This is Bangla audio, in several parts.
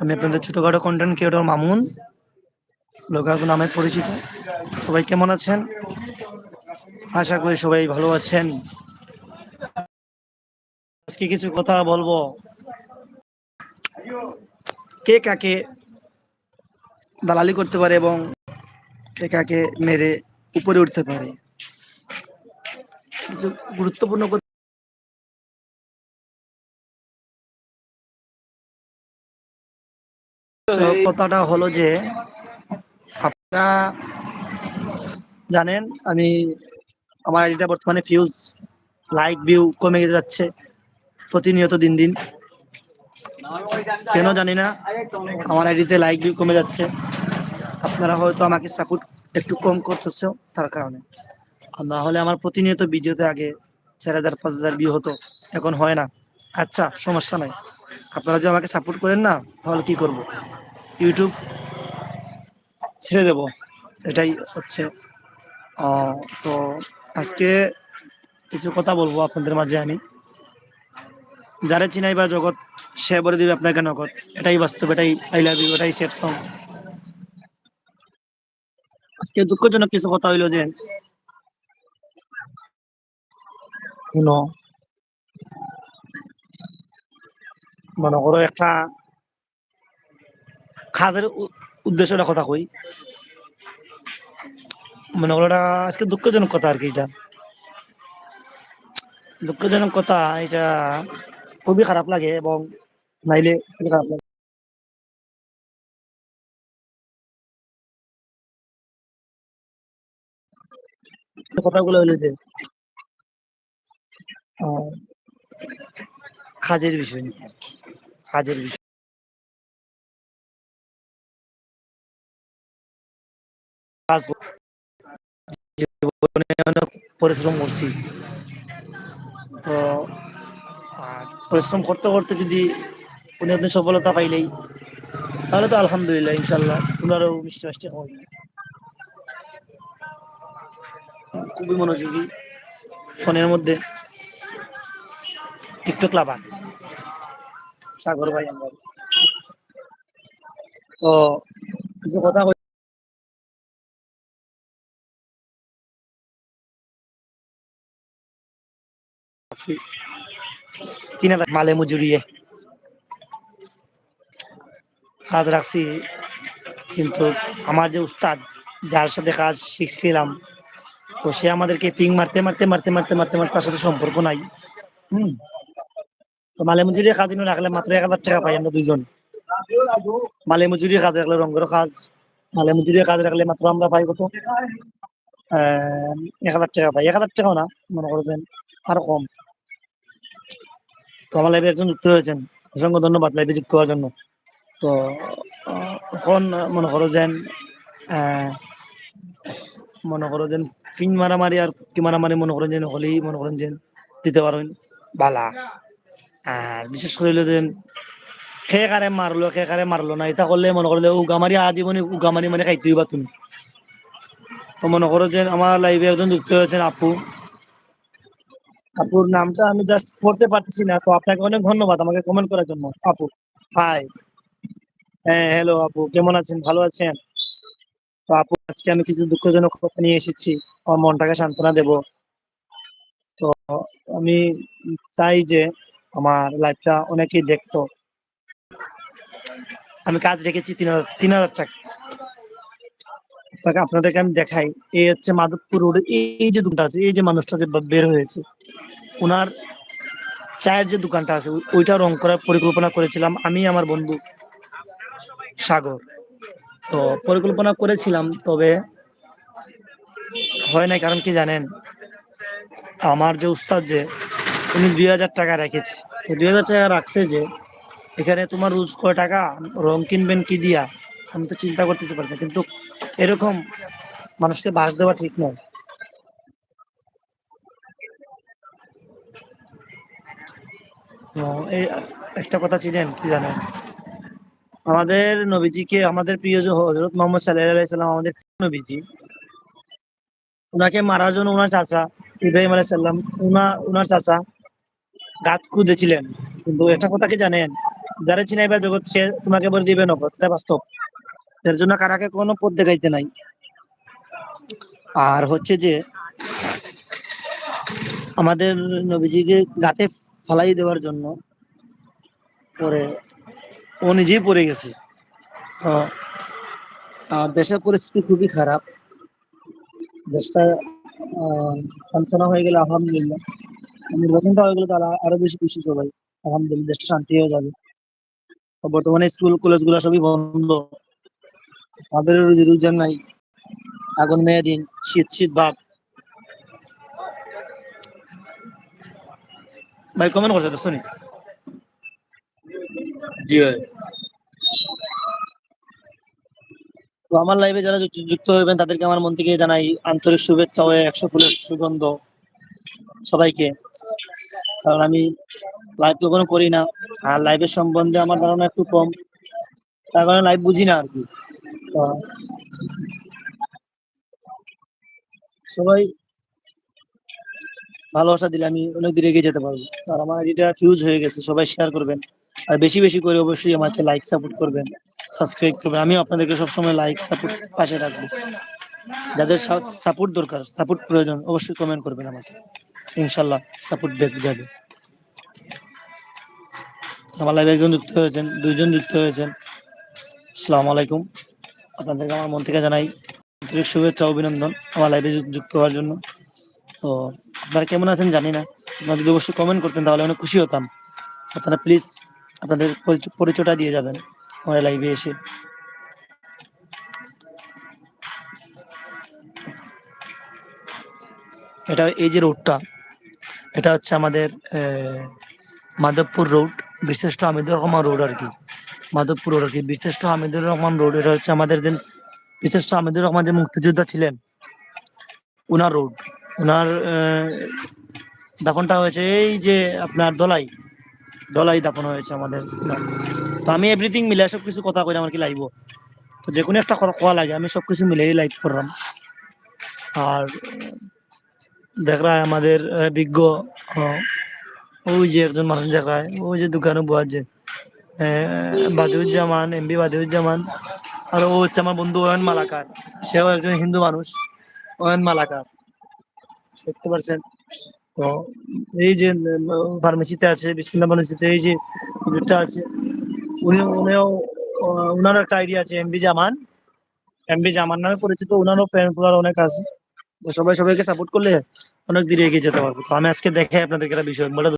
আমি আপনাদের ছোটখাটো কন্টেন্ট ক্রিয়েটর মামুন। লোকাগু নামে পরিচিত। সবাই কেমন আছেন? আশা করি সবাই ভালো আছেন। আজকে কিছু কথা বলব। কে কাকে দালালি করতে পারে এবং কে কাকে মেরে উপরে উঠতে পারে। কিছু গুরুত্বপূর্ণ তো কথাটা হলো যে আপনারা জানেন আমি আমার আইডিটা বর্তমানে ফিউজ লাইক ভিউ কমে যাচ্ছে প্রতিনিয়ত দিন দিন। কেন জানি না আমার আইডিতে লাইক ভিউ কমে যাচ্ছে। আপনারা হয়তো আমাকে সাপোর্ট একটু কম করতেছে তার কারণে। না হলে আমার প্রতিনিয়ত ভিডিওতে আগে চার হাজার পাঁচ হাজার ভিউ হতো এখন হয় না। আচ্ছা সমস্যা নাই। আপনারা যদি আমাকে সাপোর্ট করেন না তাহলে কি করব? ইউটিউব ছেড়ে দেব। এটাই হচ্ছে তো আজকে কিছু কথা বলব আপনাদের মাঝে আমি। যারা চিনাই বা জগৎ সে বলে দিবে আপনাকে নগদ। এটাই বাস্তব, এটাই আই লাভ ইউ এটাই সেট সং আজকে দুঃখজনক কিছু কথা হইল যে মনে করো একটা কাজের উদ্দেশ্য কথা কই। মনে এটা আজকে দুঃখজনক কথা আর কি এটা। দুঃখজনক কথা, এটা খুবই খারাপ লাগে এবং নাইলে খারাপ লাগে। কথাগুলো হলো যে কাজের বিষয় নিয়ে আর কি, কাজের বিষয়। কাজ অনেক পরিশ্রম করছি। তো পরিশ্রম করতে করতে যদি কোনো একদিন সফলতা পাইলেই, তাহলে তো আলহামদুলিল্লাহ ইনশাল্লাহ ওনারও মিষ্টি মিষ্টি হয় খুবই মনোযোগী, ফোনের মধ্যে। টিকটক লাভার সাগর ভাই আমরা। তো, কিছু কথা তিন হাজার মালে মজুরিয়ে। কাজ রাখছি, কিন্তু আমার যে উস্তাদ, যার সাথে কাজ শিখছিলাম, তো সে আমাদেরকে পিং মারতে মারতে মারতে মারতে মারতে মারতে তার সাথে সম্পর্ক নাই। হম? তো মালে মজুরি কাজ রাখলে মাত্র এক হাজার টাকা পাই আমরা দুইজন। মালে মজুরি কাজ রাখলে রঙের কাজ, মালে মজুরি কাজ রাখলে মাত্র আমরা পাই কত? এক হাজার টাকা পাই। এক হাজার টাকাও না, মনে করছেন আরও কম। তো আমার লাইভে একজন যুক্ত হয়েছেন। অসংখ্য ধন্যবাদ লাইভে যুক্ত হওয়ার জন্য। তো এখন মনে করো যেন মনে করো যেন ফিন মারামারি আর কি মারামারি মনে করেন যেন হলেই মনে করেন যেন দিতে পারেন বালা। আর বিশেষ করে হইল যেন খে কারে মারলো খে কারে মারলো না, এটা করলে মনে করলে উগামারি আজীবনে উগামারি মানে খাইতে হইবা তুমি তো মনে করো যে আমার লাইভে একজন যুক্ত হয়েছেন আপু। আপুর নামটা আমি জাস্ট পড়তে পারতেছি না, তো আপনাকে অনেক ধন্যবাদ আমাকে কমেন্ট করার জন্য। আপু হাই হ্যাঁ হ্যালো আপু, কেমন আছেন? ভালো আছেন? তো আপু, আজকে আমি কিছু দুঃখজনক কথা নিয়ে এসেছি। আমার মনটাকে সান্ত্বনা দেব। তো আমি চাই যে আমার লাইফটা অনেকেই দেখতো। আমি কাজ রেখেছি তিন হাজার তিন হাজার টাকা। আপনাদেরকে আমি দেখাই। এই হচ্ছে মাধবপুর রোডে, এই যে দুটা আছে, এই যে মানুষটা যে বের হয়েছে। ওনার চায়ের যে দোকানটা আছে ওইটা রং করার পরিকল্পনা করেছিলাম আমি, আমার বন্ধু সাগর। তো পরিকল্পনা করেছিলাম, তবে হয় নাই, কারণ কি জানেন? আমার যে উস্তাদ যে, উনি দুই হাজার টাকা রেখেছে। তো দুই হাজার টাকা রাখছে যে, এখানে তোমার রোজ কয় টাকা, রং কিনবেন কি দিয়া? আমি তো চিন্তা করতেছি পারছি কিন্তু এরকম মানুষকে বাস দেওয়া ঠিক নয়। এই একটা কথা ছিলেন কি জানেন? আমাদের নবীজিকে, আমাদের প্রিয় যে হজরত মোহাম্মদ সাল্লাহ সাল্লাম, আমাদের নবীজি ওনাকে মারার জন্য ওনার চাচা ইব্রাহিম আলাইহিস সাল্লাম উনা ওনার চাচা গাত খুঁজেছিলেন। কিন্তু একটা কথা কি জানেন? যারা চিনাইবা জগৎ, সে তোমাকে বলে দিবে নগদ। এটা বাস্তব। এর জন্য কারাকে কোনো পথ দেখাইতে নাই। আর হচ্ছে যে আমাদের নবীজিকে গাতে ফালাই দেওয়ার জন্য পরে ও নিজেই পড়ে গেছে। দেশের পরিস্থিতি খুবই খারাপ। দেশটা সান্ত্বনা হয়ে গেলে আলহামদুলিল্লাহ। নির্বাচনটা হয়ে গেলে তারা আরও বেশি খুশি সবাই। আলহামদুলিল্লাহ, দেশটা শান্তি হয়ে যাবে। বর্তমানে স্কুল কলেজগুলো সবই বন্ধ। আমাদের রুজি রোজগার নাই। আগুন মেয়ে দিন, শীত শীত ভাব ভাই কমেন্ট করছে তো শুনি। জি ভাই। তো আমার লাইভে যারা যুক্ত- হবেন তাদেরকে আমার মন থেকে জানাই আন্তরিক শুভেচ্ছা ও একশো ফুলের সুগন্ধ সবাইকে। কারণ আমি লাইভ কখনো করি না আর লাইভের সম্বন্ধে আমার ধারণা একটু কম। তার কারণে লাইভ বুঝি না আর কি। সবাই ভালোবাসা দিলে আমি অনেক দূরে এগিয়ে যেতে পারব। আর আমার আইডিটা ফিউজ হয়ে গেছে, সবাই শেয়ার করবেন। আর বেশি বেশি করে অবশ্যই আমাকে লাইক সাপোর্ট করবেন সাবস্ক্রাইব করবেন। আমি আপনাদেরকে সবসময় লাইক সাপোর্ট পাশে রাখব। যাদের সাপোর্ট দরকার সাপোর্ট প্রয়োজন, অবশ্যই কমেন্ট করবেন আমাকে। ইনশাল্লাহ সাপোর্ট ব্যাক যাবে আমার লাইভে একজন যুক্ত হয়েছেন, দুইজন যুক্ত হয়েছেন। আসসালামু আলাইকুম। আপনাদেরকে আমার মন থেকে জানাই শুভেচ্ছা, অভিনন্দন। আমার লাইভে যুক্ত হওয়ার জন্য। তো আপনারা কেমন আছেন জানি না। আপনারা যদি অবশ্যই কমেন্ট করতেন তাহলে অনেক খুশি হতাম। আপনারা প্লিজ আপনাদের পরিচ- পরিচয়টা দিয়ে যাবেন আমার লাইভে এসে। এটা এই যে রোডটা এটা হচ্ছে আমাদের মাধবপুর রোড বিশিষ্ট হামিদুর রহমান রোড আর কি। মাধবপুর রোড আর কি। বিশিষ্ট হামিদুর রহমান রোড এটা হচ্ছে আমাদের যে বিশিষ্ট হামিদুর রহমান যে মুক্তিযোদ্ধা ছিলেন, উনার রোড আহ, দাফনটা হয়েছে এই যে আপনার দলাই। দলাই দাফন হয়েছে আমাদের। তো আমি এভরিথিং মিলে সব কিছু কথা কই আমার কি লাইব তো যে কোনো একটা কোয়া লাগে আমি সব কিছু মিলেই লাইভ করলাম। আর দেখরা আমাদের বিজ্ঞ ওই যে একজন মানুষ দেখায় ওই যে দোকানে বয়ার যে বাদিউজ্জামান এমবি বাদিউজ্জামান আর ও হচ্ছে আমার বন্ধু ওয়ন মালাকার। সেও একজন হিন্দু মানুষ ওয়ন মালাকার। দেখতে পারছেন তো এই যে ফার্মেসিতে আছে বিসমিল্লা ফার্মেসিতে এই যে হুজুরটা আছে উনি উনিও আহ, উনারও একটা আইডিয়া আছে এমবি জামান। এমবি জামান নামে পরিচিত উনারও ফ্রেন্ড অনেক আছে। সবাই সবাইকে সাপোর্ট করলে অনেক দূরে এগিয়ে যেতে পারব। তো আমি আজকে দেখে আপনাদেরকে একটা বিষয়। বলে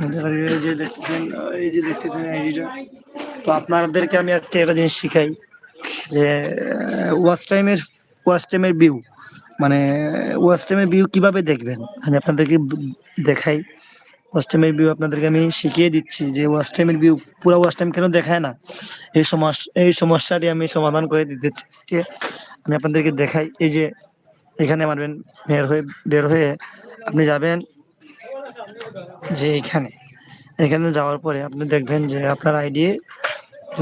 এই যে দেখতেছেন, এই যে দেখতেছেন আইডিটা। তো আপনাদেরকে আমি আজকে একটা জিনিস শিখাই, যে ওয়াচ টাইমের ওয়াচ টাইমের ভিউ মানে ওয়াচ টাইমের ভিউ কীভাবে দেখবেন? আমি আপনাদেরকে দেখাই। ওয়াচ টাইমের ভিউ আপনাদেরকে আমি শিখিয়ে দিচ্ছি, যে ওয়াচ টাইমের ভিউ পুরো ওয়াচ টাইম কেন দেখায় না? এই সমস্যা এই সমস্যাটি আমি সমাধান করে দিতেছি আজকে। আমি আপনাদেরকে দেখাই, এই যে, এখানে মারবেন, বের হয়ে বের হয়ে আপনি যাবেন যে এখানে এখানে যাওয়ার পরে আপনি দেখবেন যে আপনার আইডি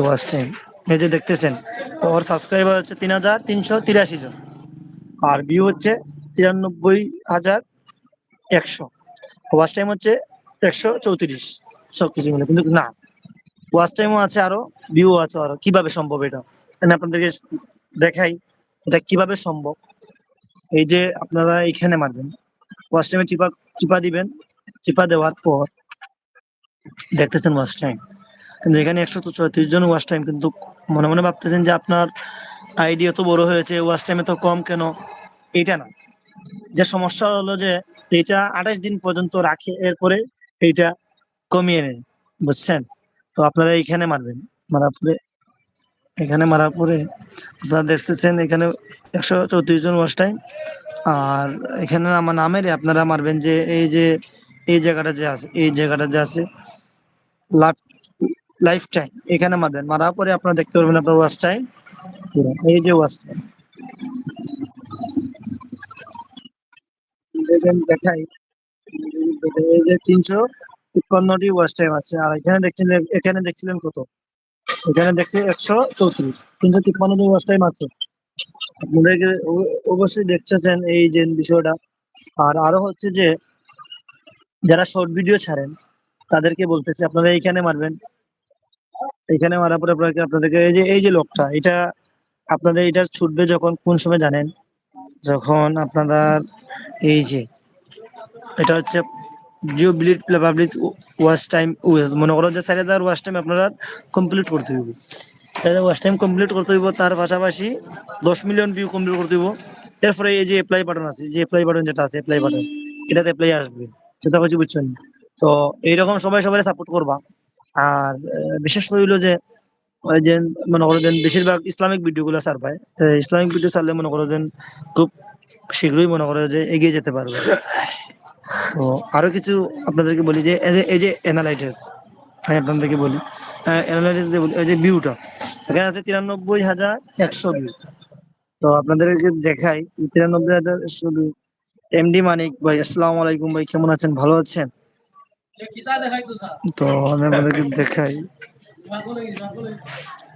ওয়াচ টাইম এই যে দেখতেছেন, ওর সাবস্ক্রাইবার হচ্ছে তিন হাজার তিনশো তিরাশি জন, আর ভিউ হচ্ছে তিরানব্বই হাজার একশো। ওয়াচ টাইম হচ্ছে একশো চৌত্রিশ সব কিছু মিলে। কিন্তু না ওয়াচ টাইমও আছে আরও ভিউ আছে আরও। কীভাবে সম্ভব এটা? আমি আপনাদেরকে দেখাই, এটা কীভাবে সম্ভব? এই যে আপনারা এখানে মারবেন ওয়াচ টাইমে চিপা চিপা দিবেন। চিপা দেওয়ার পর দেখতেছেন ওয়াশ টাইম কিন্তু এখানে একশো চৌত্রিশ জন ওয়াচ টাইম কিন্তু মনে মনে ভাবতেছেন যে আপনার আইডি এত বড় হয়েছে ওয়াশ টাইম এত কম কেন? এটা না। যে সমস্যা হলো যে এটা আঠাশ দিন পর্যন্ত রাখে, এরপরে এইটা কমিয়ে নেয়, বুঝছেন? তো আপনারা এইখানে মারবেন। মারার পরে, এখানে মারার পরে আপনারা দেখতেছেন এখানে একশো চৌত্রিশ জন ওয়াচ টাইম আর এখানে আমার নামের আপনারা মারবেন যে এই যে এই জায়গাটা যে আছে, এই জায়গাটা যে আছে লাইফ টাইম। এখানে মারবেন। মারার পরে আপনারা দেখতে পারবেন আপনার ওয়াচ টাইম। এই যে ওয়াচ টাইম। দেখাই। এই যে তিনশো টাইম আছে। আর এখানে দেখছিলেন এখানে দেখছিলেন কত? এখানে দেখছি একশো চৌত্রিশ। তিনশো টাইম আছে। অবশ্যই দেখতেছেন এই যে বিষয়টা। আর আরও হচ্ছে যে যারা শর্ট ভিডিও ছাড়েন, তাদেরকে বলতেছি, আপনারা এইখানে মারবেন। এখানে মারার পরে আপনাকে, আপনাদেরকে, এই যে এই যে লোকটা, এটা আপনাদের, এটা ছুটবে যখন, কোন সময় জানেন? যখন আপনাদের, এই যে, এটা হচ্ছে জিও বিলিট পাবলিক ওয়াচ টাইম মনে করো যে চার হাজার ওয়াচ টাইম আপনারা কমপ্লিট করতে হইব। হাজার ওয়াচ টাইম কমপ্লিট করতে হইব, তার পাশাপাশি দশ মিলিয়ন ভিউ কমপ্লিট করতে হইব। এরপরে এই যে অ্যাপ্লাই বাটন আছে, যে অ্যাপ্লাই বাটন যেটা আছে অ্যাপ্লাই বাটন এটাতে অ্যাপ্লাই আসবে। সেটা হচ্ছে বুঝছেন তো এইরকম সবাই সবাই সাপোর্ট করবা। আর বিশেষ করে হইল যে, ওই যে মনে করো যে বেশিরভাগ ইসলামিক ভিডিও গুলো সার পায়। ইসলামিক ভিডিও ছাড়লে মনে করো যে খুব শীঘ্রই মনে করো যে এগিয়ে যেতে পারবে। তো আরও কিছু আপনাদেরকে বলি যে, এই যে অ্যানালাইটিস আমি আপনাদেরকে বলি। অ্যানালাইটিস যে বলি, এই যে ভিউটা এখানে আছে তিরানব্বই হাজার একশো ভিউ তো আপনাদেরকে দেখাই তিরানব্বই হাজার একশো ভিউ এমডি মানিক ভাই আসসালামু আলাইকুম ভাই, কেমন আছেন? ভালো আছেন? তো আমি আপনাদেরকে দেখাই।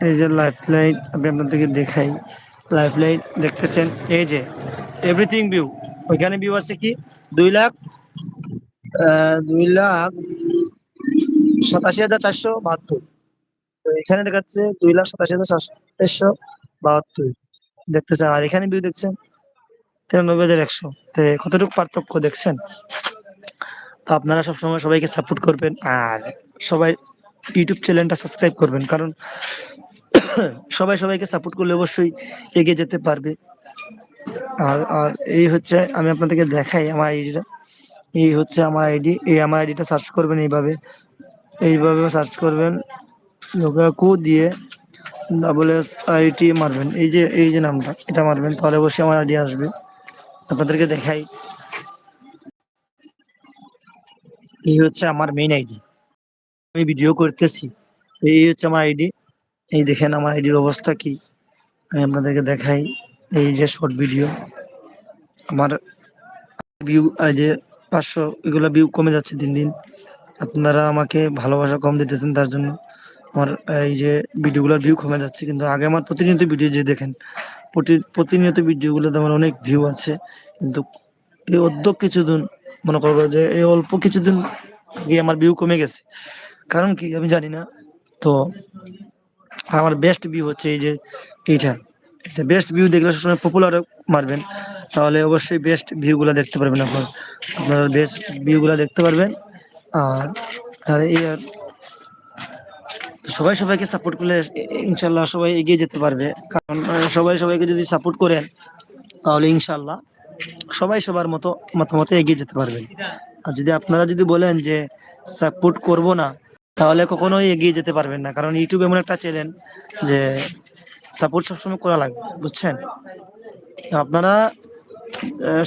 এই যে লাইফ লাইট আমি আপনাদেরকে দেখাই। লাইফ লাইট দেখতেছেন? এই যে এভরিথিং ভিউ ওইখানে ভিউ আছে কি? দুই লাখ দুই লাখ সাতাশি হাজার চারশো বাহাত্তর। এখানে দেখাচ্ছে দুই লাখ সাতাশি হাজার চারশো বাহাত্তর। দেখতেছেন? আর এখানে ভিউ দেখছেন? তিরানব্বই হাজার একশো। তো কতটুকু পার্থক্য দেখছেন? তো আপনারা সবসময় সবাইকে সাপোর্ট করবেন আর সবাই ইউটিউব চ্যানেলটা সাবস্ক্রাইব করবেন। কারণ সবাই সবাইকে সাপোর্ট করলে অবশ্যই এগিয়ে যেতে পারবে। আর আর এই হচ্ছে আমি আপনাদেরকে দেখাই আমার আইডিটা। এই হচ্ছে আমার আইডি। এই আমার আইডিটা সার্চ করবেন এইভাবে। এইভাবে সার্চ করবেন। কু দিয়ে ডাবল এস আইটি মারবেন। এই যে এই যে নামটা, এটা মারবেন। তাহলে অবশ্যই আমার আইডি আসবে। আপনাদেরকে দেখাই। এই হচ্ছে আমার মেইন আইডি আমি ভিডিও করতেছি। এই হচ্ছে আমার আইডি এই দেখেন আমার আইডির অবস্থা কি। আমি আপনাদেরকে দেখাই এই যে শর্ট ভিডিও আমার ভিউ যে পাঁচশো, এগুলো ভিউ কমে যাচ্ছে দিন দিন। আপনারা আমাকে ভালোবাসা কম দিতেছেন তার জন্য। আমার এই যে ভিডিওগুলোর ভিউ কমে যাচ্ছে। কিন্তু আগে আমার প্রতিনিয়ত ভিডিও যে দেখেন প্রতিনিয়ত ভিডিওগুলোতে আমার অনেক ভিউ আছে। কিন্তু এই অর্ধ কিছুদিন মনে করব যে এই অল্প কিছুদিন আগে আমার ভিউ কমে গেছে। কারণ কি আমি জানি না। তো আমার বেস্ট ভিউ হচ্ছে এই যে এইটা। এটা বেস্ট ভিউ দেখলে সবসময় পপুলার মারবেন। তাহলে অবশ্যই বেস্ট ভিউগুলো দেখতে পারবেন আপনার। আপনারা বেস্ট ভিউগুলো দেখতে পারবেন। আর আর এই আর তো সবাই সবাইকে সাপোর্ট করলে ইনশাল্লাহ সবাই এগিয়ে যেতে পারবে। কারণ সবাই সবাইকে যদি সাপোর্ট করেন, তাহলে ইনশাল্লাহ সবাই সবার মতো মতামতে এগিয়ে যেতে পারবেন। আর যদি আপনারা যদি বলেন যে সাপোর্ট করব না, তাহলে কখনোই এগিয়ে যেতে পারবেন না। কারণ ইউটিউব এমন একটা চ্যানেল যে সাপোর্ট সবসময় করা লাগবে, বুঝছেন? আপনারা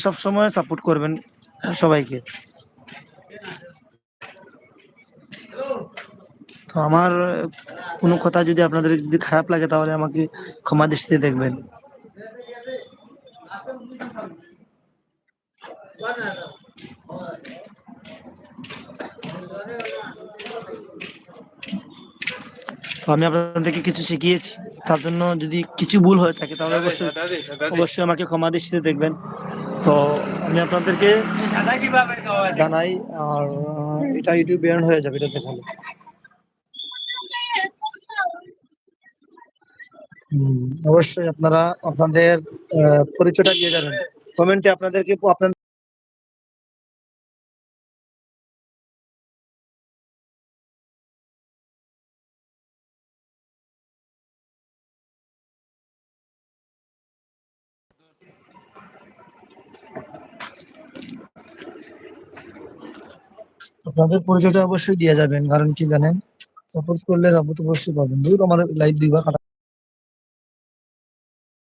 সব সময় সাপোর্ট করবেন সবাইকে। আমার কোনো কথা যদি আপনাদের যদি খারাপ লাগে তাহলে আমাকে ক্ষমা দৃষ্টিতে দেখবেন। আমি আপনাদেরকে কিছু শিখিয়েছি তার জন্য যদি কিছু ভুল হয়ে থাকে তাহলে অবশ্যই অবশ্যই আমাকে ক্ষমা দৃষ্টিতে দেখবেন। তো আমি আপনাদেরকে জানাই আর এটা ইউটিউব ব্যান হয়ে যাবে এটা দেখালে। অবশ্যই আপনারা আপনাদের পরিচয়টা দিয়ে যাবেন। কমেন্টে আপনাদেরকে আপনার আপনাদের পরিচয়টা অবশ্যই দিয়ে যাবেন, কারণ কি জানেন? সাপোর্ট করলে সাপোর্ট অবশ্যই পাবেন। যেহেতু আমার লাইভ দুইবার